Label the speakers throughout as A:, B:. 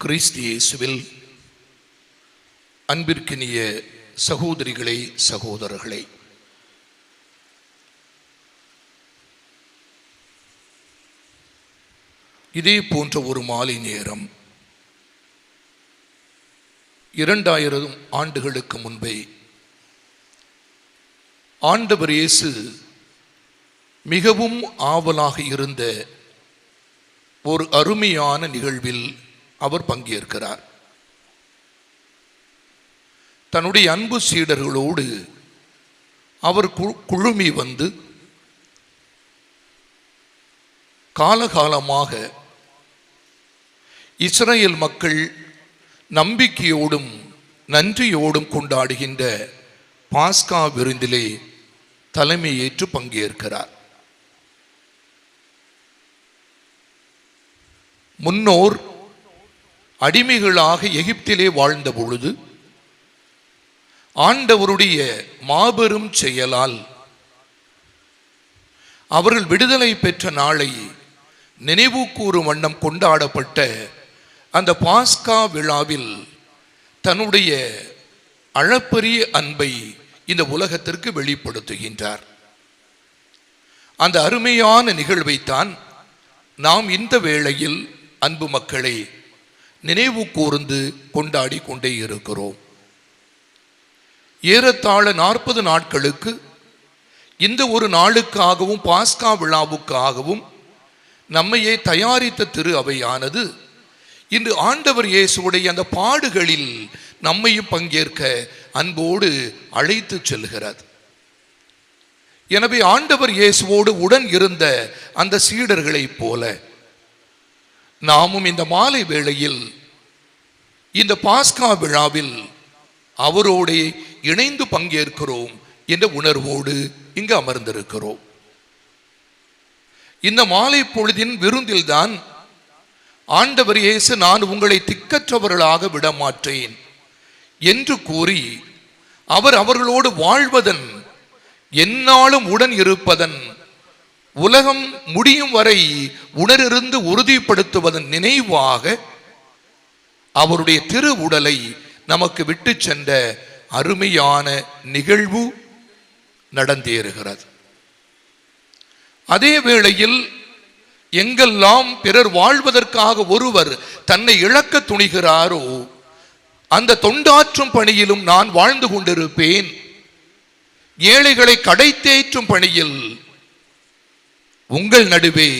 A: கிறிஸ்து இயேசுவில் அன்பிற்கினிய சகோதரிகளே சகோதரர்களே. இதே போன்ற ஒரு மாலை நேரம் இரண்டாயிரம் ஆண்டுகளுக்கு முன்பே ஆண்டவர் இயேசு மிகவும் ஆவலாக இருந்த ஒரு அருமையான நிகழ்வில் அவர் பங்கேற்கிறார். தன்னுடைய அன்பு சீடர்களோடு அவர் குழுமி வந்து காலகாலமாக இஸ்ரேல் மக்கள் நம்பிக்கையோடும் நன்றியோடும் கொண்டாடுகின்ற பாஸ்கா விருந்திலே தலைமையேற்று பங்கேற்கிறார். முன்னோர் அடிமைகளாக எகிப்திலே வாழ்ந்த பொழுது ஆண்டவருடைய மாபெரும் செயலால் அவர்கள் விடுதலை பெற்ற நாளை நினைவு கூறும் வண்ணம் கொண்டாடப்பட்ட அந்த பாஸ்கா விழாவில் தன்னுடைய அளப்பரிய அன்பை இந்த உலகத்திற்கு வெளிப்படுத்துகின்றார். அந்த அருமையான நிகழ்வைத்தான் நாம் இந்த வேளையில் அன்பு மக்களை நினைவு கூர்ந்து கொண்டாடி கொண்டே இருக்கிறோம். ஏறத்தாழ நாற்பது நாட்களுக்கு இந்த ஒரு நாளுக்காகவும் பாஸ்கா விழாவுக்காகவும் நம்மையே தயாரித்த திரு அவையானது இன்று ஆண்டவர் இயேசுடைய அந்த பாடுகளில் நம்மையும் பங்கேற்க அன்போடு அழைத்து செல்கிறது. எனவே ஆண்டவர் இயேசுவோடு உடன் இருந்த அந்த சீடர்களைப் போல நாமும் இந்த மாலை வேளையில் இந்த பாஸ்கா விழாவில் அவரோடே இணைந்து பங்கேற்கிறோம் என்ற உணர்வோடு இங்கு அமர்ந்திருக்கிறோம். இந்த மாலை பொழுதின் விருந்தில்தான் ஆண்டவர் இயேசு நான் உங்களை திக்கற்றவர்களாக விட மாட்டேன் என்று கூறி அவர் அவர்களோடு வாழ்வதன் என்னாலும் உடன் இருப்பதன் உலகம் முடியும் வரை உணரிருந்து உறுதிப்படுத்துவதன் நினைவாக அவருடைய திரு உடலை நமக்கு விட்டு சென்ற அருமையான நிகழ்வு நடந்தேறுகிறது. அதே வேளையில் எங்கெல்லாம் பிறர் வாழ்வதற்காக ஒருவர் தன்னை இழக்க துணிகிறாரோ அந்த தொண்டாற்றும் பணியிலும் நான் வாழ்ந்து கொண்டிருப்பேன். ஏழைகளை கடை தேற்றும் பணியில் உங்கள் நடுவே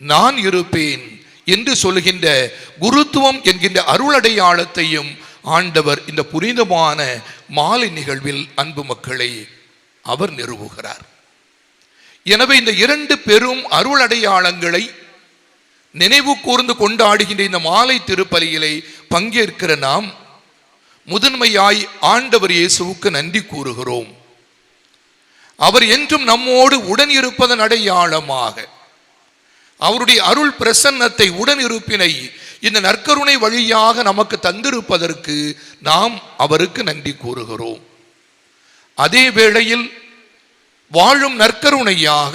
A: நான் இருப்பேன் என்று சொல்கின்ற குருத்துவம் என்கின்ற அருளடையாளத்தையும் ஆண்டவர் இந்த புனிதமான மாலை நிகழ்வில் அன்பு மக்களை அவர் நிறுவுகிறார். எனவே இந்த இரண்டு பெரும் அருளடையாளங்களை நினைவு கூர்ந்து கொண்டாடுகின்ற இந்த மாலை திருப்பலியிலே பங்கேற்கிற நாம் முதன்மையாய் ஆண்டவர் இயேசுவுக்கு நன்றி கூறுகிறோம். அவர் என்றும் நம்மோடு உடன் இருப்பதன் அடையாளமாக. அவருடைய அருள் பிரசன்னத்தை உடன் இருப்பினை இந்த நற்கருணை வழியாக நமக்கு தந்திருப்பதற்கு நாம் அவருக்கு நன்றி கூறுகிறோம். அதே வேளையில் வாழும் நற்கருணையாக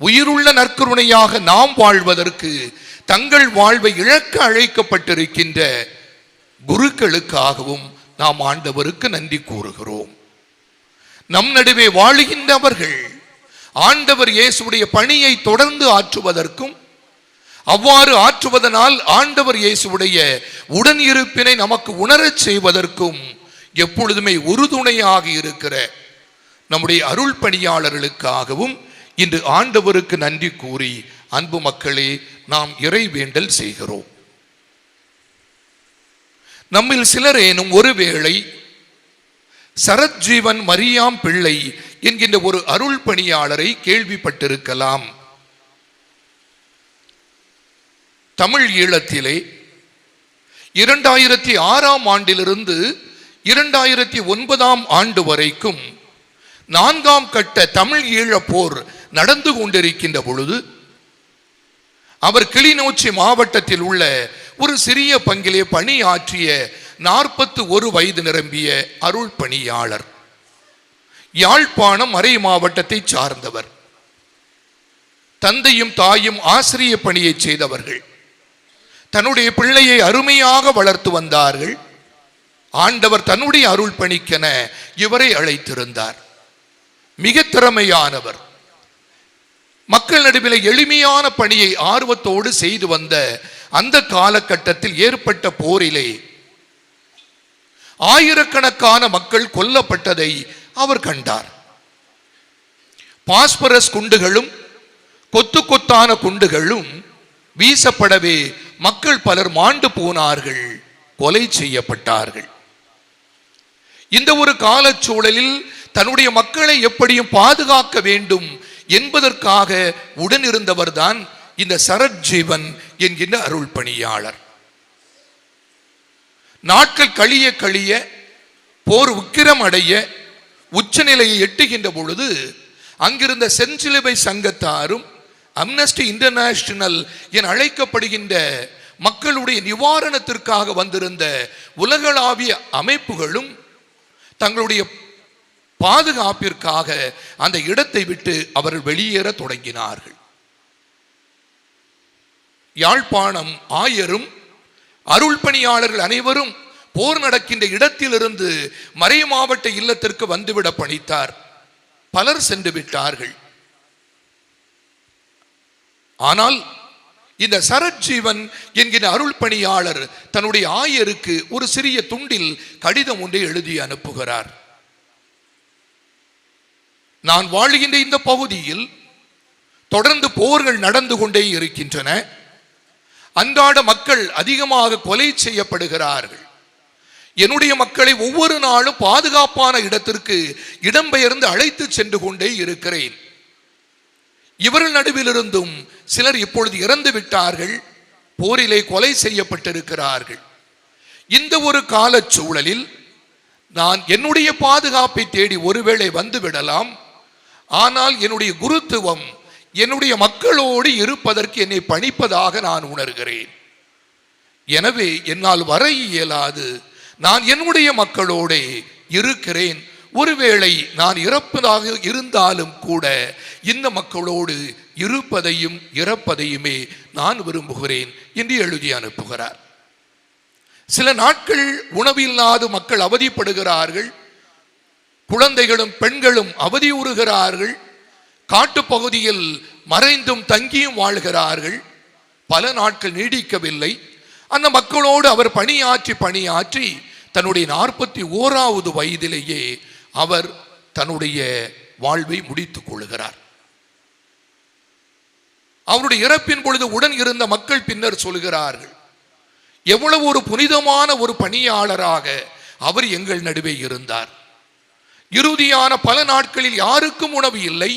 A: உயிருள்ள நற்கருணையாக நாம் வாழ்வதற்கு தங்கள் வாழ்வை இழக்க அழைக்கப்பட்டிருக்கின்ற குருக்களுக்காகவும் நாம் ஆண்டவருக்கு நன்றி கூறுகிறோம். நம் நடுவே வாழுகின்றவர்கள். ஆண்டவர் இயேசுடைய பணியை தொடர்ந்து ஆற்றுவதற்கும் அவ்வாறு ஆற்றுவதனால் ஆண்டவர் இயேசுடைய உடன் இருப்பினை நமக்கு உணரச் செய்வதற்கும் எப்பொழுதுமே உறுதுணையாக இருக்கிற நம்முடைய அருள் பணியாளர்களுக்காகவும் இன்று ஆண்டவருக்கு நன்றி கூறி அன்பு மக்களே நாம் இறை வேண்டல் செய்கிறோம். நம்மில் சிலரேனும் ஒருவேளை சரத்ஜீவன் மரியாம் பிள்ளை என்கின்ற ஒரு அருள் பணியாளரை கேள்விப்பட்டிருக்கலாம். தமிழ் ஈழத்திலே இரண்டாயிரத்தி ஆறாம் ஆண்டிலிருந்து இரண்டாயிரத்தி ஒன்பதாம் ஆண்டு வரைக்கும் நான்காம் கட்ட தமிழ் ஈழ போர் நடந்து கொண்டிருக்கின்ற பொழுது அவர் கிளிநொச்சி மாவட்டத்தில் உள்ள ஒரு சிறிய பங்கிலே பணியாற்றிய நாற்பத்து ஒரு வயது நிரம்பிய அருள் பணியாளர். யாழ்ப்பாணம் மறை மாவட்டத்தை தன்னுடைய பிள்ளையை அருமையாக வளர்த்து வந்தார்கள். ஆண்டவர் தன்னுடைய அருள் பணிக்கென இவரை அழைத்திருந்தார். மிக திறமையானவர். மக்கள் நடுவில் எளிமையான பணியை ஆர்வத்தோடு செய்து வந்த அந்த காலகட்டத்தில் ஏற்பட்ட போரிலே ஆயிரக்கணக்கான மக்கள் கொல்லப்பட்டதை அவர் கண்டார். பாஸ்பரஸ் குண்டுகளும் கொத்து கொத்தான குண்டுகளும் வீசப்படவே மக்கள் பலர் மாண்டு போனார்கள் கொலை செய்யப்பட்டார்கள். இந்த ஒரு காலச்சூழலில் தன்னுடைய மக்களை எப்படியும் பாதுகாக்க வேண்டும் என்பதற்காக உடனிருந்தவர்தான் இந்த சரத்ஜீவன் என்கின்ற அருள் பணியாளர் நாட்கள் கழிய கழிய போர் உக்கிரம் அடைய உச்சநிலையை எட்டுகின்ற பொழுது அங்கிருந்த செஞ்சிலுவை சங்கத்தாரும் அம்னஸ்டி இன்டர்நேஷனல் என அழைக்கப்படுகின்ற மக்களுடைய நிவாரணத்திற்காக வந்திருந்த உலகளாவிய அமைப்புகளும் தங்களுடைய பாதுகாப்பிற்காக அந்த இடத்தை விட்டு அவர்கள் வெளியேற தொடங்கினார்கள். யாழ்ப்பாணம் ஆயரும் அருள் பணியாளர்கள் அனைவரும் போர் நடக்கின்ற இடத்திலிருந்து மறை மாவட்ட இல்லத்திற்கு வந்துவிட பணித்தார். பலர் சென்று விட்டார்கள். ஆனால் இந்த சரஜீவன் என்கிற அருள் பணியாளர் தன்னுடைய ஆயருக்கு ஒரு சிறிய துண்டில் கடிதம் ஒன்றை எழுதி அனுப்புகிறார். நான் வாழ்கின்ற இந்த பகுதியில் தொடர்ந்து போர்கள் நடந்து கொண்டே இருக்கின்றன. அன்றாட மக்கள் அதிகமாக கொலை செய்யப்படுகிறார்கள். என்னுடைய மக்களை ஒவ்வொரு நாளும் பாதுகாப்பான இடத்திற்கு இடம்பெயர்ந்து அழைத்து சென்று கொண்டே இருக்கிறேன். இவர்கள் நடுவிலிருந்தும் சிலர் இப்பொழுது இறந்து விட்டார்கள் போரிலே கொலை செய்யப்பட்டிருக்கிறார்கள். இந்த ஒரு காலச்சூழலில் நான் என்னுடைய பாதுகாப்பை தேடி ஒருவேளை வந்துவிடலாம் ஆனால் என்னுடைய குருத்துவம் என்னுடைய மக்களோடு இருப்பதற்கு என்னை பணிப்பதாக நான் உணர்கிறேன். எனவே என்னால் வர இயலாது. நான் என்னுடைய மக்களோடு இருக்கிறேன். ஒருவேளை நான் இறப்பதாக இருந்தாலும் கூட இந்த மக்களோடு இருப்பதையும் இறப்பதையுமே நான் விரும்புகிறேன் என்று எழுதி அனுப்புகிறார். சில நாட்கள் உணவில்லாது மக்கள் அவதிப்படுகிறார்கள். குழந்தைகளும் பெண்களும் அவதியுறுகிறார்கள் காட்டுப்பகுதியில் மறைந்தும் தங்கியும் வாழ்கிறார்கள். பல நாட்கள் நீடிக்கவில்லை. அந்த மக்களோடு அவர் பணியாற்றி பணியாற்றி தன்னுடைய நாற்பத்தி ஓராவது வயதிலேயே அவர் தன்னுடைய வாழ்வை முடித்துக் கொள்கிறார். அவருடைய இறப்பின் பொழுது உடன் இருந்த மக்கள் பின்னர் சொல்கிறார்கள் எவ்வளவு ஒரு புனிதமான ஒரு பணியாளராக அவர் எங்கள் நடுவே இருந்தார். இறுதியான பல நாட்களில் யாருக்கும் உணவு இல்லை.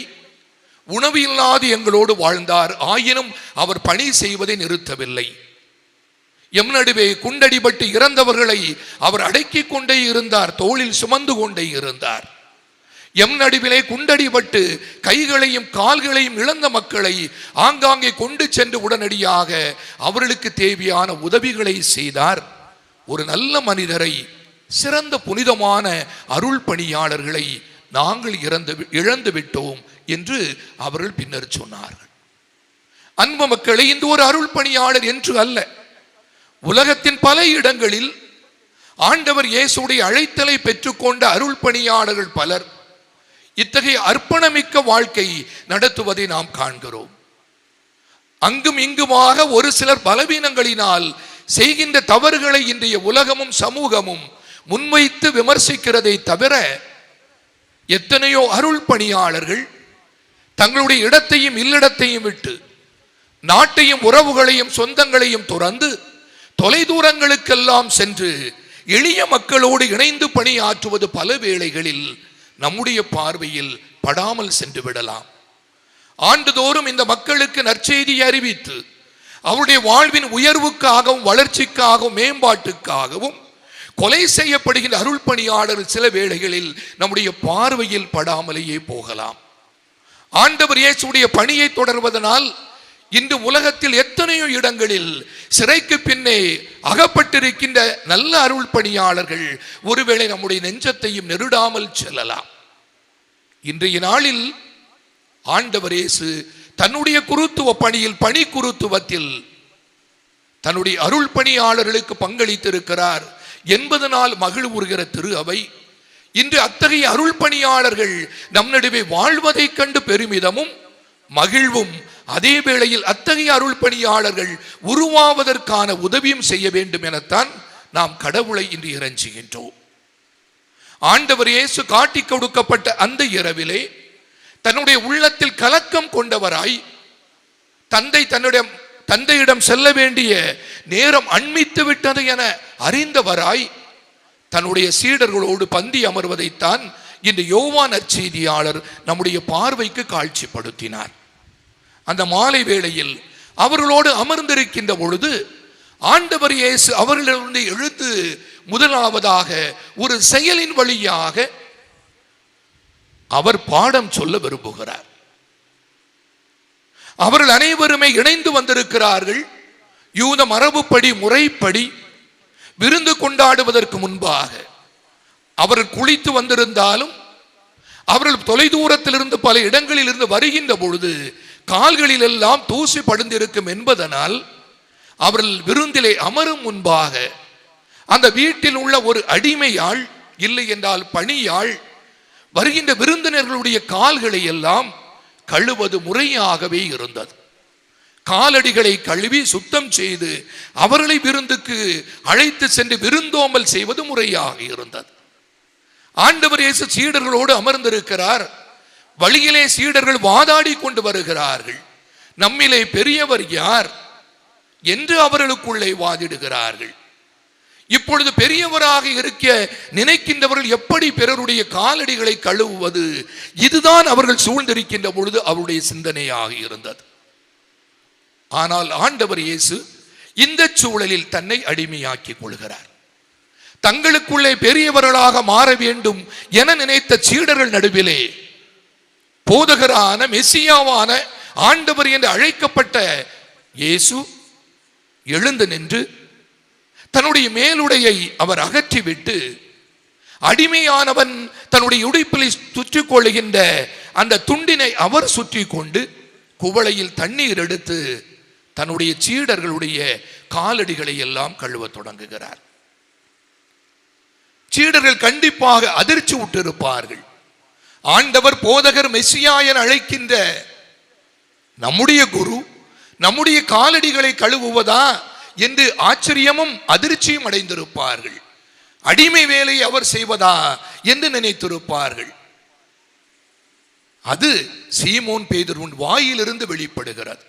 A: உணவு இல்லாது எங்களோடு வாழ்ந்தார். ஆயினும் அவர் பணி செய்வதை நிறுத்தவில்லை. எம் நடுவே குண்டடிபட்டு இறந்தவர்களை அவர் அடக்கிக் கொண்டே இருந்தார். தோளில் சுமந்து கொண்டே இருந்தார். எம் நடுவிலே குண்டடிபட்டு கைகளையும் கால்களையும் இழந்த மக்களை ஆங்காங்கே கொண்டு சென்று உடனடியாக அவர்களுக்கு தேவையான உதவிகளை செய்தார். ஒரு நல்ல மனிதரை சிறந்த புனிதமான அருள் பணியாளர்களை நாங்கள் இறந்து இழந்து விட்டோம். என்று அவர்கள் பின்னர் சொன்னார்கள். அன்பு மக்களை இந்த ஒரு அருள் பணியாளர் என்று அல்ல. உலகத்தின் பல இடங்களில் ஆண்டவர் இயேசுடைய அழைத்தலை பெற்றுக்கொண்ட அருள் பணியாளர்கள் பலர் இத்தகைய அர்ப்பணமிக்க வாழ்க்கை நடத்துவதை நாம் காண்கிறோம். அங்கும் இங்குமாக ஒரு சிலர் பலவீனங்களினால் செய்கின்ற தவறுகளை இன்றைய உலகமும் சமூகமும் முன்வைத்து விமர்சிக்கிறதை தவிர எத்தனையோ அருள் பணியாளர்கள் தங்களுடைய இடத்தையும் இல்லிடத்தையும் விட்டு நாட்டையும் உறவுகளையும் சொந்தங்களையும் துறந்து தொலைதூரங்களுக்கெல்லாம் சென்று எளிய மக்களோடு இணைந்து பணியாற்றுவது பல வேளைகளில் நம்முடைய பார்வையில் படாமல் சென்று விடலாம். ஆண்டுதோறும் இந்த மக்களுக்கு நற்செய்தி அறிவித்து அவருடைய வாழ்வின் உயர்வுக்காகவும் வளர்ச்சிக்காகவும் மேம்பாட்டுக்காகவும் கொலை செய்யப்படுகின்ற அருள் பணியாளர் சில வேளைகளில் நம்முடைய பார்வையில் படாமலேயே போகலாம். ஆண்டவர் இயேசுடைய பணியை தொடர்வதனால் இன்று உலகத்தில் எத்தனையோ இடங்களில் சிறைக்கு பின்னே அகப்பட்டிருக்கின்ற நல்ல அருள் பணியாளர்கள் ஒருவேளை நம்முடைய நெஞ்சத்தையும் நெருடாமல் செல்லலாம். இன்றைய நாளில் ஆண்டவர் இயேசு தன்னுடைய குருத்துவ பணியில் பணி குருத்துவத்தில் தன்னுடைய அருள் பணியாளர்களுக்கு பங்களித்திருக்கிறார் என்பதனால் மகிழ்வுறுகிற திரு அவை. இன்று அத்தகைய அருள் பணியாளர்கள் நம் நடுவே வாழ்வதைக் கண்டு பெருமிதமும் மகிழ்வும். அதே வேளையில் அத்தகைய அருள் பணியாளர்கள் உருவாவதற்கான உதவியும் செய்ய வேண்டும் எனத்தான் நாம் கடவுளை இன்று இறைஞ்சுகின்றோம் ஆண்டவர் இயேசு காட்டி கொடுக்கப்பட்ட அந்த இரவிலே தன்னுடைய உள்ளத்தில் கலக்கம் கொண்டவராய் தந்தை தன்னுடைய தந்தையிடம் செல்ல வேண்டிய நேரம் அண்மித்து விட்டது என அறிந்தவராய் தன்னுடைய சீடர்களோடு பந்தி அமர்வதைத்தான் இந்த யோவான் அச்செய்தியாளர் நம்முடைய பார்வைக்கு காட்சிப்படுத்தினார். அந்த மாலை வேளையில் அவர்களோடு அமர்ந்திருக்கின்ற பொழுது ஆண்டவர் இயேசு அவர்களிலிருந்து எழுந்து முதலாவதாக ஒரு செயலின் வழியாக அவர் பாடம் சொல்ல விரும்புகிறார். அவர்கள் அனைவருமே இணைந்து வந்திருக்கிறார்கள். யூத மரபுப்படி முறைப்படி விருந்து கொண்டாடுவதற்கு முன்பாக அவர்கள் குளித்து வந்திருந்தாலும் அவர்கள் தொலைதூரத்திலிருந்து பல இடங்களில் இருந்து வருகின்ற பொழுது கால்களில் எல்லாம் தூசி படுந்திருக்கும் என்பதனால் அவர்கள் விருந்திலே அமரும் முன்பாக அந்த வீட்டில் உள்ள ஒரு அடிமையாள் இல்லை என்றால் பணியாள் வருகின்ற விருந்தினர்களுடைய கால்களை எல்லாம் கழுவது முறையாகவே இருந்தது. காலடிகளை கழுவி சுத்தம் செய்து அவர்களை விருந்துக்கு அழைத்து சென்று விருந்தோம்பல் செய்வது முறையாக இருந்தது. ஆண்டவர் இயேசு சீடர்களோடு அமர்ந்திருக்கிறார். வழியிலே சீடர்கள் வாதாடி கொண்டு வருகிறார்கள். நம்மிலே பெரியவர் யார்? என்று அவர்களுக்குள்ளே வாதிடுகிறார்கள். இப்பொழுது பெரியவராக இருக்க நினைக்கின்றவர்கள் எப்படி பிறருடைய காலடிகளை கழுவுவது? இதுதான் அவர்கள் சூழ்ந்திருக்கின்ற பொழுது அவருடைய சிந்தனையாக இருந்தது. ஆனால் ஆண்டவர் இயேசு இந்த சூழலில் தன்னை அடிமையாக்கிக் கொள்கிறார். தங்களுக்குள்ளே பெரியவர்களாக மாற வேண்டும் என நினைத்த சீடர்கள் நடுவிலே போதகரான மெசியாவான ஆண்டவர் என்று அழைக்கப்பட்ட இயேசு எழுந்து நின்று தன்னுடைய மேலுடையை அவர் அகற்றிவிட்டு அடிமையானவன் தன்னுடைய உடைப்பில் சுற்றிக் கொள்ளுகின்ற அந்த துண்டினை அவர் சுற்றி கொண்டு குவளையில் தண்ணீர் எடுத்து தன்னுடைய சீடர்களுடைய காலடிகளை எல்லாம் கழுவ தொடங்குகிறார். சீடர்கள் கண்டிப்பாக அதிர்ச்சி விட்டிருப்பார்கள் ஆண்டவர் போதகர் மெஸ்ஸியா என அழைக்கின்ற நம்முடைய குரு நம்முடைய காலடிகளை கழுவுவதா என்று ஆச்சரியமும் அதிர்ச்சியும் அடைந்திருப்பார்கள். அடிமை வேலை அவர் செய்வதா என்று நினைத்திருப்பார்கள். அது சீமோன் பேதுருவின் வாயிலிருந்து வெளிப்படுகிறது.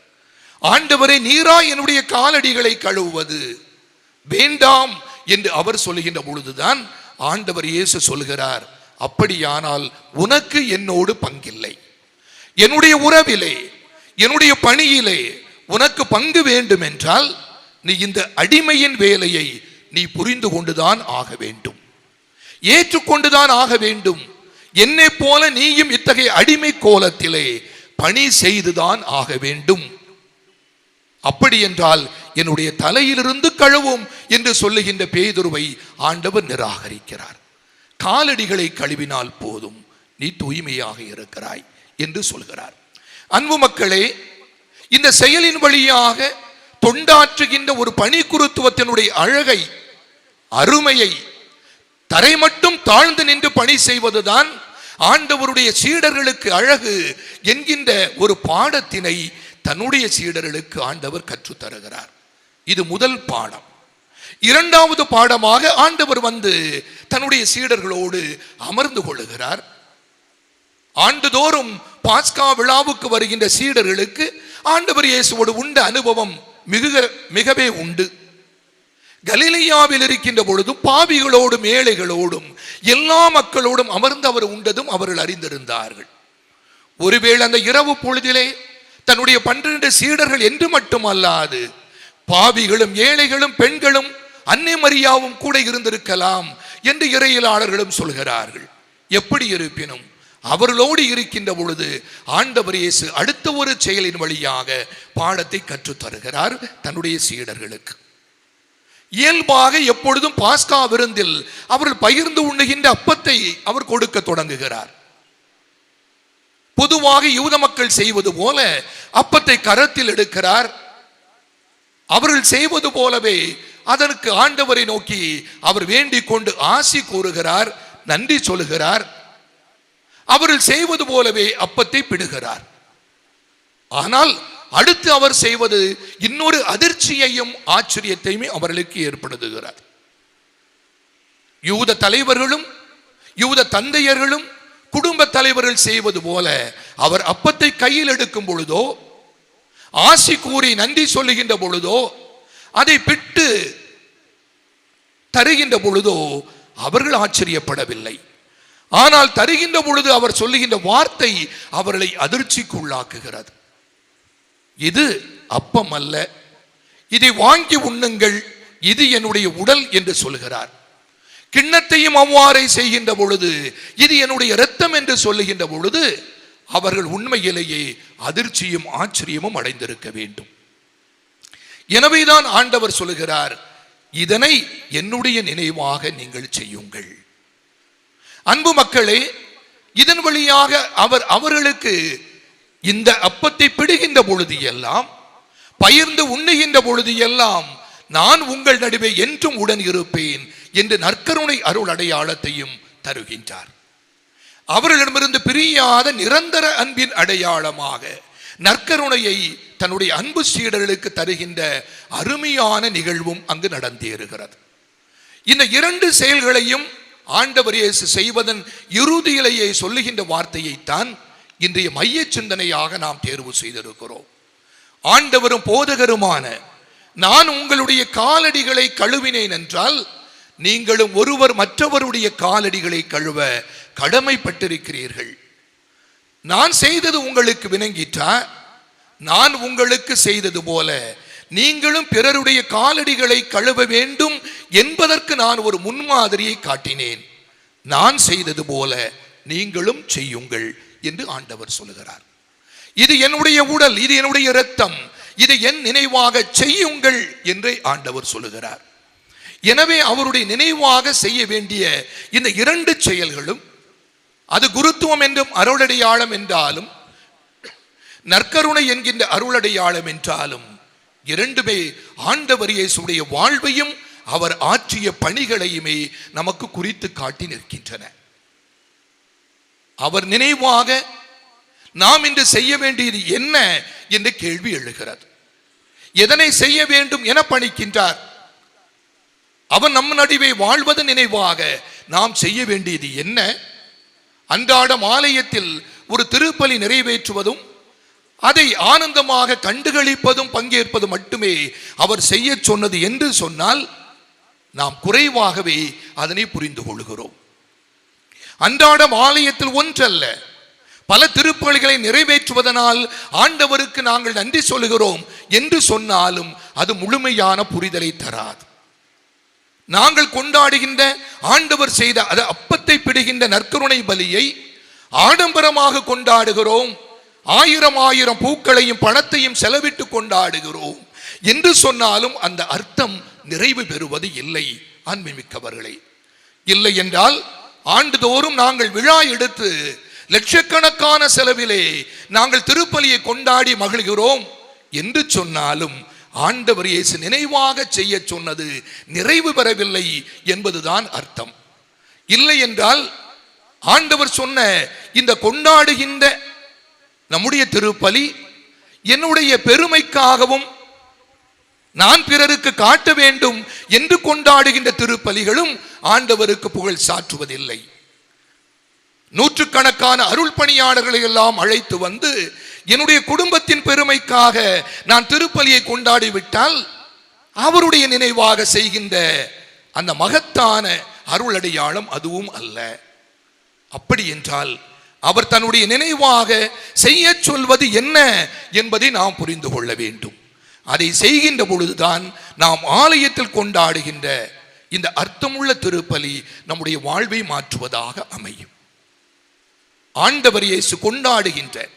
A: ஆண்டவரே நீரா என்னுடைய காலடிகளை கழுவுவது. வேண்டாம் என்று அவர் சொல்லுகின்ற பொழுதுதான் ஆண்டவர் இயேசு சொல்கிறார் அப்படியானால் உனக்கு என்னோடு பங்கில்லை. என்னுடைய உறவிலே என்னுடைய பணியிலே உனக்கு பங்கு வேண்டும் என்றால் நீ இந்த அடிமையின் வேலையை நீ புரிந்து கொண்டுதான் ஆக வேண்டும். ஏற்றுக்கொண்டுதான் ஆக வேண்டும். என்னை போல நீயும் இத்தகைய அடிமை கோலத்திலே பணி செய்துதான் ஆக வேண்டும். அப்படி என்றால் என்னுடைய தலையிலிருந்து கழுவும் என்று சொல்லுகின்ற பேதுருவை ஆண்டவர் நிராகரிக்கிறார். காலடிகளை கழுவினால் போதும் நீ தூய்மையாக இருக்கிறாய் என்று சொல்கிறார். அன்பு மக்களே இந்த செயலின் வழியாக தொண்டாற்றுகின்ற ஒரு பணி குருத்துவத்தினுடைய அழகை அருமையை தரை மட்டும் தாழ்ந்து நின்று பணி செய்வதுதான் ஆண்டவருடைய சீடர்களுக்கு அழகு என்கின்ற ஒரு பாடத்தினை தன்னுடைய சீடர்களுக்கு ஆண்டவர் கற்றுத் தருகிறார். இது முதல் பாடம். இரண்டாவது பாடமாக ஆண்டவர் வந்து தன்னுடைய சீடர்களோடு அமர்ந்து கொள்ளுகிறார். ஆண்டுதோறும் பாஸ்கா விழாவுக்கு வருகின்ற சீடர்களுக்கு ஆண்டவர் இயேசுவோடு உண்ட அனுபவம் மிக மிகவே உண்டு. கலிலியாவில் இருக்கின்ற பொழுதும் பாவிகளோடும் ஏழைகளோடும் எல்லா மக்களோடும் அமர்ந்து அவர் உண்டதும் அவர்கள் அறிந்திருந்தார்கள். ஒருவேளை அந்த இரவு பொழுதிலே தன்னுடைய பன்னிரண்டு சீடர்கள் என்று மட்டுமல்லாது பாவிகளும் ஏழைகளும் பெண்களும் அன்னை மரியாவும் கூட இருந்திருக்கலாம் என்று இறையிலாளர்களும் சொல்கிறார்கள். எப்படி இருப்பினும் அவர்களோடு இருக்கின்ற பொழுது ஆண்டவர் இயேசு அடுத்த ஒரு செயலின் வழியாக பாடத்தை கற்றுத் தருகிறார் தன்னுடைய சீடர்களுக்கு. இயல்பாக எப்பொழுதும் பாஸ்கா விருந்தில் அவர்கள் பகிர்ந்து உண்ணுகின்ற அப்பத்தை அவர் கொடுக்க தொடங்குகிறார். பொதுவாக யூத மக்கள் செய்வது போல அப்பத்தை கரத்தில் எடுக்கிறார். அவர்கள் செய்வது போலவே அதற்கு ஆண்டவரை நோக்கி அவர் வேண்டிக் கொண்டு ஆசி கூறுகிறார் நன்றி சொல்லுகிறார் அவர்கள் செய்வது போலவே அப்பத்தை பிடுகிறார். ஆனால் அடுத்து அவர் செய்வது இன்னொரு அதிர்ச்சியையும் ஆச்சரியத்தையுமே அவர்களுக்கு ஏற்படுத்துகிறார். யூத தலைவர்களும் யூத தந்தையர்களும் குடும்ப தலைவர்கள் செய்வது போல அவர் அப்பத்தை கையில் எடுக்கும் பொழுதோ ஆசி கூறி நன்றி சொல்லுகின்ற பொழுதோ அதை பிட்டு தருகின்ற பொழுதோ அவர்கள் ஆச்சரியப்படவில்லை. ஆனால் தருகின்ற பொழுது அவர் சொல்லுகின்ற வார்த்தை அவர்களை அதிர்ச்சிக்குள்ளாக்குகிறது. இது அப்பம் அல்ல இதை வாங்கி உண்ணுங்கள். இது என்னுடைய உடல் என்று சொல்கிறார். கிண்ணத்தையும் அவ்வாறே செய்கின்ற பொழுது இது என்னுடைய இரத்தம் என்று சொல்லுகின்ற பொழுது அவர்கள் உண்மையிலேயே அதிர்ச்சியும் ஆச்சரியமும் அடைந்திருக்க வேண்டும். எனவேதான் ஆண்டவர் சொல்லுகிறார் இதனை என்னுடைய நினைவாக நீங்கள் செய்யுங்கள். அன்பு மக்களே இதன் வழியாக அவர் அவர்களுக்கு இந்த அப்பத்தை பிடுகின்ற பொழுது எல்லாம் பயிர்ந்து உண்ணுகின்ற பொழுது எல்லாம் நான் உங்கள் நடுவே என்றும் உடன் இருப்பேன். என்று நற்கருணை அருள் அடையாளத்தையும் தருகின்றார். அவர்களிடமிருந்து பிரியாத நிரந்தர அன்பின் அடையாளமாக நற்கருணையை தன்னுடைய அன்பு சீடர்களுக்கு தருகின்ற அருமையான நிகழ்வும் அங்கு நடந்தேறுகிறது. இந்த இரண்டு செயல்களையும் ஆண்டவர் இயேசு செய்வதன் இறுதியிலேயே சொல்லுகின்ற வார்த்தையைத்தான் இன்றைய மைய சிந்தனையாக நாம் தேர்வு செய்திருக்கிறோம். ஆண்டவரும் போதகருமான நான் உங்களுடைய காலடிகளை கழுவினேன் என்றால் நீங்களும் ஒருவர் மற்றவருடைய காலடிகளை கழுவ கடமைப்பட்டிருக்கிறீர்கள். நான் செய்தது உங்களுக்கு விளங்கிட்டா? நான் உங்களுக்கு செய்தது போல நீங்களும் பிறருடைய காலடிகளை கழுவ வேண்டும் என்பதற்கு நான் ஒரு முன்மாதிரியை காட்டினேன். நான் செய்தது போல நீங்களும் செய்யுங்கள் என்று ஆண்டவர் சொல்லுகிறார். இது என்னுடைய உடல் இது என்னுடைய இரத்தம் இதை என் நினைவாக செய்யுங்கள் என்றே ஆண்டவர் சொல்லுகிறார். எனவே அவருடைய நினைவாக செய்ய வேண்டிய இந்த இரண்டு செயல்களும் அது குருத்துவம் என்றும் அருளடையாளம் என்றாலும் நற்கருணை என்கின்ற அருளடையாளம் என்றாலும் இரண்டுமே ஆண்டவர் இயேசுடைய வாழ்வையும் அவர் ஆற்றிய பணிகளையுமே நமக்கு குறித்து காட்டி நிற்கின்றன. அவர் நினைவாக நாம் இன்று செய்ய வேண்டியது என்ன என்ற கேள்வி எழுகிறது. எதனை செய்ய வேண்டும் என பணிக்கின்றார்? அவன் நம் நடுவே வாழ்வது நினைவாக நாம் செய்ய வேண்டியது என்ன? அன்றாடம் ஆலயத்தில் ஒரு திருப்பலி நிறைவேற்றுவதும் அதை ஆனந்தமாக கண்டுகளிப்பதும் பங்கேற்பதும் மட்டுமே அவர் செய்ய சொன்னது என்று சொன்னால் நாம் குறைவாகவே அதனை புரிந்து கொள்கிறோம். அன்றாடம் ஆலயத்தில் ஒன்றல்ல. பல திருப்பலிகளை நிறைவேற்றுவதனால் ஆண்டவருக்கு நாங்கள் நன்றி சொல்லுகிறோம் என்று சொன்னாலும் அது முழுமையான புரிதலை தராது. நாங்கள் கொண்டாடுகின்ற ஆண்டவர் செய்த அது அப்பத்தை பிடுகின்ற நற்கருணை பலியை ஆடம்பரமாக கொண்டாடுகிறோம். ஆயிரம் ஆயிரம் பூக்களையும் பணத்தையும் செலவிட்டு கொண்டாடுகிறோம். என்று சொன்னாலும் அந்த அர்த்தம் நிறைவு பெறுவது இல்லை அன்பிமிக்கவர்களே இல்லை என்றால் ஆண்டுதோறும் நாங்கள் விழா எடுத்து லட்சக்கணக்கான செலவிலே நாங்கள் திருப்பலியை கொண்டாடி மகிழ்கிறோம். என்று சொன்னாலும் ஆண்டவர் இயேசு நினைவாக செய்ய சொன்னது நிறைவு பெறவில்லை என்பதுதான் அர்த்தம். இல்லை என்றால் ஆண்டவர் சொன்ன இந்த கொண்டாடுகின்ற நம்முடைய திருப்பலி என்னுடைய பெருமைக்காகவும் நான் பிறருக்கு காட்ட வேண்டும் என்று கொண்டாடுகின்ற திருப்பலிகளும் ஆண்டவருக்கு புகழ் சாற்றுவதில்லை. நூற்றுக்கணக்கான அருள் பணியாளர்களை எல்லாம் அழைத்து வந்து என்னுடைய குடும்பத்தின் பெருமைக்காக நான் திருப்பலியை கொண்டாடி விட்டால் அவருடைய நினைவாக செய்கின்ற அந்த மகத்தான அருள் அடையாளம் அதுவும் அல்ல. அப்படி என்றால் அவர் தன்னுடைய நினைவாக செய்ய சொல்வது என்ன என்பதை நாம் புரிந்து கொள்ள வேண்டும். அதை செய்கின்ற பொழுதுதான் நாம் ஆலயத்தில் கொண்டாடுகின்ற இந்த அர்த்தமுள்ள திருப்பலி நம்முடைய வாழ்வை மாற்றுவதாக அமையும். ஆண்டவர் இயேசு கொண்டாடுகின்ற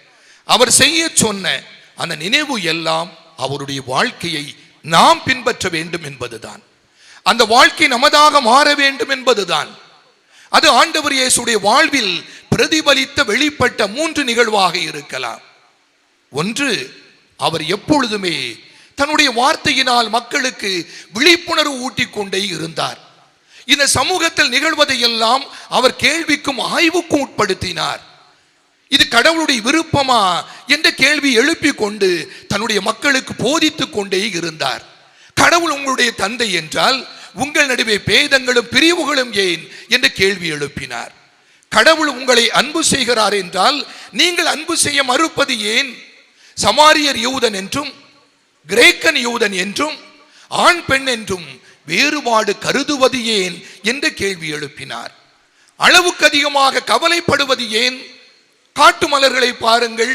A: அவர் செய்ய சொன்ன அந்த நினைவு எல்லாம் அவருடைய வாழ்க்கையை நாம் பின்பற்ற வேண்டும் என்பதுதான். அந்த வாழ்க்கை நமதாக மாற வேண்டும் என்பதுதான். அது ஆண்டவர் இயேசுடைய வாழ்வில் பிரதிபலித்த வெளிப்பட்ட மூன்று நிகழ்வாக இருக்கலாம். ஒன்று அவர் எப்பொழுதுமே தன்னுடைய வார்த்தையினால் மக்களுக்கு விழிப்புணர்வு ஊட்டிக் கொண்டே இருந்தார். இந்த சமூகத்தில் நிகழ்வதையெல்லாம் அவர் கேள்விக்கும் ஆய்வுக்கும் உட்படுத்தினார். இது கடவுளுடைய விருப்பமா என்ற கேள்வி எழுப்பி கொண்டு தன்னுடைய மக்களுக்கு போதித்துக் கொண்டே இருந்தார். கடவுள் உங்களுடைய தந்தை என்றால் உங்கள் நடுவே பேதங்களும் பிரிவுகளும் ஏன் என்ற கேள்வி எழுப்பினார். கடவுள் உங்களை அன்பு செய்கிறார் என்றால் நீங்கள் அன்பு செய்ய மறுப்பது ஏன்? சமாரியர் யூதன் என்றும் கிரேக்கன் யூதன் என்றும் ஆண் பெண் என்றும் வேறுபாடு கருதுவது ஏன் என்ற கேள்வி எழுப்பினார். அளவுக்கு அதிகமாக கவலைப்படுவது ஏன்? காட்டு மலர்களை பாருங்கள்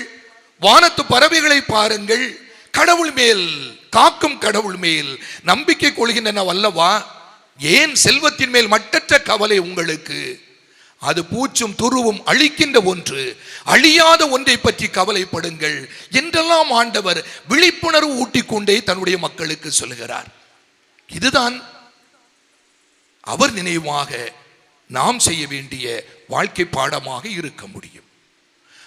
A: வானத்து பறவைகளை பாருங்கள் கடவுள் மேல் காக்கும் கடவுள் மேல் நம்பிக்கை கொள்கின்றன வல்லவா ஏன் செல்வத்தின் மேல் மட்டற்ற கவலை உங்களுக்கு? அது பூச்சும் துருவும் அழிக்கின்ற ஒன்று. அழியாத ஒன்றை பற்றி கவலைப்படுங்கள். என்றெல்லாம் ஆண்டவர் விழிப்புணர்வு ஊட்டிக் கொண்டே தன்னுடைய மக்களுக்கு சொல்கிறார் இதுதான் அவர் நினைவாக நாம் செய்ய வேண்டிய வாழ்க்கை பாடமாக இருக்க முடியும்.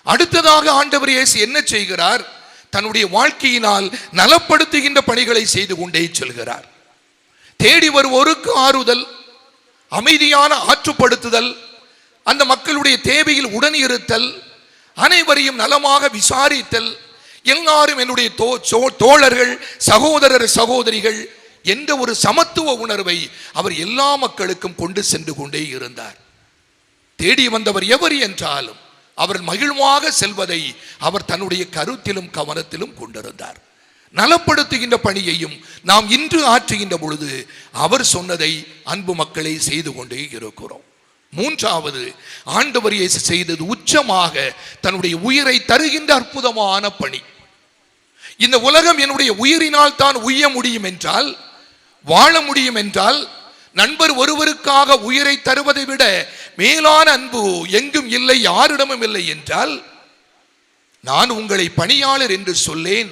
A: அடுத்ததாக ஆண்டவர் இயேசு என்ன செய்கிறார்? தன்னுடைய வாழ்க்கையினால் நலப்படுத்துகின்ற பணிகளை செய்து கொண்டே செல்கிறார். தேடி வருவோருக்கு ஆறுதல் அமைதியான ஆற்றுப்படுத்துதல் அந்த மக்களுடைய தேவையில் உடன் இருத்தல் அனைவரையும் நலமாக விசாரித்தல் எல்லாரும் என்னுடைய தோ சோ- தோழர்கள் சகோதரர் சகோதரிகள் என்ற ஒரு சமத்துவ உணர்வை அவர் எல்லா மக்களுக்கும் கொண்டு சென்று கொண்டே இருந்தார். தேடி வந்தவர் எவர் என்றாலும் அவர் மகிழ்வாக செல்வதை அவர் தன்னுடைய கருத்திலும் கவனத்திலும் கொண்டிருந்தார். நலப்படுத்துகின்ற பணியையும் நாம் இன்று ஆற்றுகின்ற பொழுது அவர் சொன்னதை அன்பு மக்களை செய்து கொண்டே இருக்கிறோம். மூன்றாவது ஆண்டவர் இயேசு செய்தது உச்சமாக தன்னுடைய உயிரை தருகின்ற அற்புதமான பணி. இந்த உலகம் என்னுடைய உயிரினால் தான் உய்ய முடியும் என்றால் வாழ முடியும் என்றால் நண்பர் ஒருவருக்காக உயிரை தருவதை விட மேலான அன்பு எங்கும் இல்லை யாரிடமும் இல்லை என்றால் நான் உங்களை பணியாளர் என்று சொல்லேன்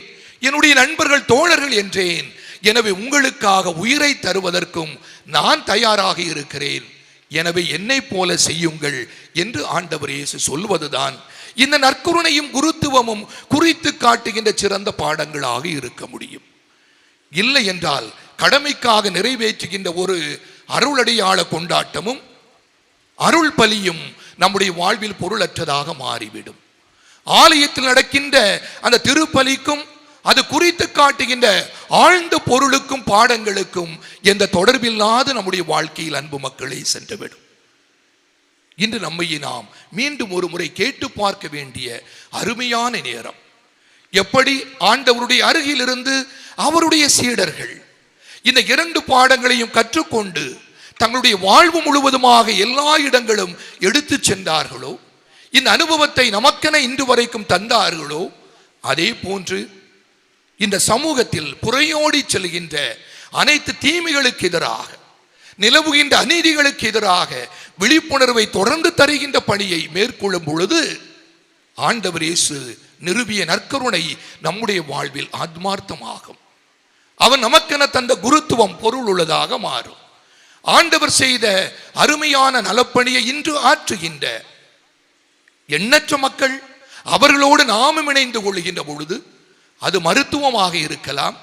A: என்னுடைய நண்பர்கள் தோழர்கள் என்றேன். எனவே உங்களுக்காக உயிரை தருவதற்கும் நான் தயாராக இருக்கிறேன். எனவே என்னை போல செய்யுங்கள் என்று ஆண்டவர் இயேசு சொல்வதுதான். இந்த நற்கருணையும் குருத்துவமும் குறித்து காட்டுகின்ற சிறந்த பாடங்களாக இருக்க முடியும். இல்லை என்றால் கடமைக்காக நிறைவேற்றுகின்ற ஒரு அருளடையாள கொண்டாட்டமும் அருள் பலியும் நம்முடைய வாழ்வில் பொருளற்றதாக மாறிவிடும். ஆலயத்தில் நடக்கின்ற அந்த திருப்பலிக்கும் அது குறித்து காட்டுகின்ற ஆழ்ந்த பொருளுக்கும் பாடங்களுக்கும் எந்த தொடர்பில்லாத நம்முடைய வாழ்க்கையில் அன்பு மக்களை சென்றுவிடும். இன்று நம்மையை நாம் மீண்டும் ஒரு முறை கேட்டு பார்க்க வேண்டிய அருமையான நேரம். எப்படி ஆண்டவருடைய அருகிலிருந்து அவருடைய சீடர்கள் இந்த இரண்டு பாடங்களையும் கற்றுக்கொண்டு தங்களுடைய வாழ்வு முழுவதுமாக எல்லா இடங்களும் எடுத்து சென்றார்களோ இந்த அனுபவத்தை நமக்கென இன்று வரைக்கும் தந்தார்களோ அதே போன்று இந்த சமூகத்தில் புறையோடி செல்கின்ற அனைத்து தீமைகளுக்கு எதிராக நிலவுகின்ற அநீதிகளுக்கு எதிராக விழிப்புணர்வை தொடர்ந்து தருகின்ற பணியை மேற்கொள்ளும் பொழுது ஆண்டவர் இயேசு நிறுவிய நற்கருணை நம்முடைய வாழ்வில் ஆத்மார்த்தமாகும். அவன் நமக்கென தந்த குருத்துவம் பொருள் உள்ளதாக மாறும். ஆண்டவர் செய்த அருமையான நலப்பணியை இன்று ஆற்றுகின்ற எண்ணற்ற மக்கள் அவர்களோடு நாமும் இணைந்து கொள்கின்ற பொழுது அது மருத்துவமாக இருக்கலாம்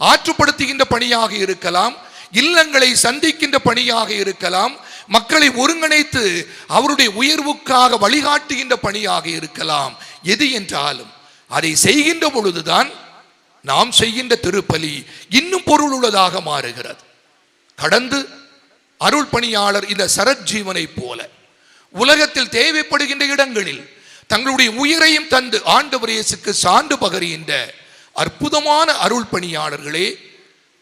A: ஆற்றுப்படுத்துகின்ற பணியாக இருக்கலாம் இல்லங்களை சந்திக்கின்ற பணியாக இருக்கலாம் மக்களை ஒருங்கிணைத்து அவருடைய உயர்வுக்காக வழிகாட்டுகின்ற பணியாக இருக்கலாம். எது என்றாலும் அதை செய்கின்ற பொழுதுதான் நாம் செய்கின்ற திருப்பலி இன்னும் பொருள் உள்ளதாக மாறுகிறது. கடந்து அருள் பணியாளர் இந்த சரஜீவனை போல. உலகத்தில் தேவைப்படுகின்ற இடங்களில் தங்களுடைய உயிரையும் தந்து ஆண்டவர் இயேசுக்கு சான்று பகருகின்ற அற்புதமான அருள் பணியாளர்களே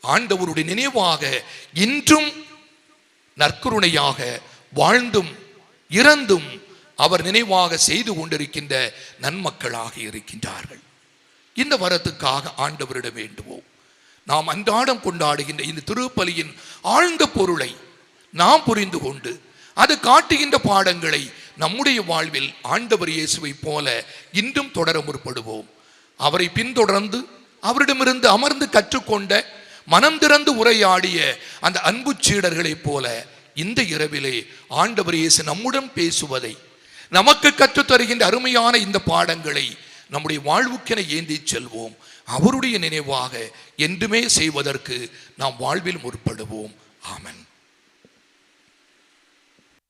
A: ஆண்டவருடைய நினைவாக இன்றும் நற்கருணையாக வாழ்ந்தும் இறந்தும் அவர் நினைவாக செய்து கொண்டிருக்கின்ற நன்மக்களாக இருக்கின்றார்கள். இந்த வரத்துக்காக ஆண்டவரிடம் வேண்டுவோம். நாம் அன்றாடம் கொண்டாடுகின்ற இந்த திருப்பலியின் ஆழ்ந்த பொருளை நாம் புரிந்து கொண்டு அது காட்டுகின்ற பாடங்களை நம்முடைய வாழ்வில் ஆண்டவர் இயேசுவை போல இன்றும் தொடர முற்படுவோம். அவரை பின்தொடர்ந்து அவரிடமிருந்து அமர்ந்து கற்றுக்கொண்ட மனம் திறந்து உரையாடிய அந்த அன்பு சீடர்களைப் போல இந்த இரவிலே ஆண்டவர் இயேசு நம்முடன் பேசுவதை நமக்கு கற்றுத் தருகின்ற அருமையான இந்த பாடங்களை நம்முடைய வாழ்வுக்கென ஏந்தி செல்வோம். அவருடைய நினைவாக என்றுமே செய்வதற்கு நாம் வாழ்வில் முற்படுவோம். ஆமன்.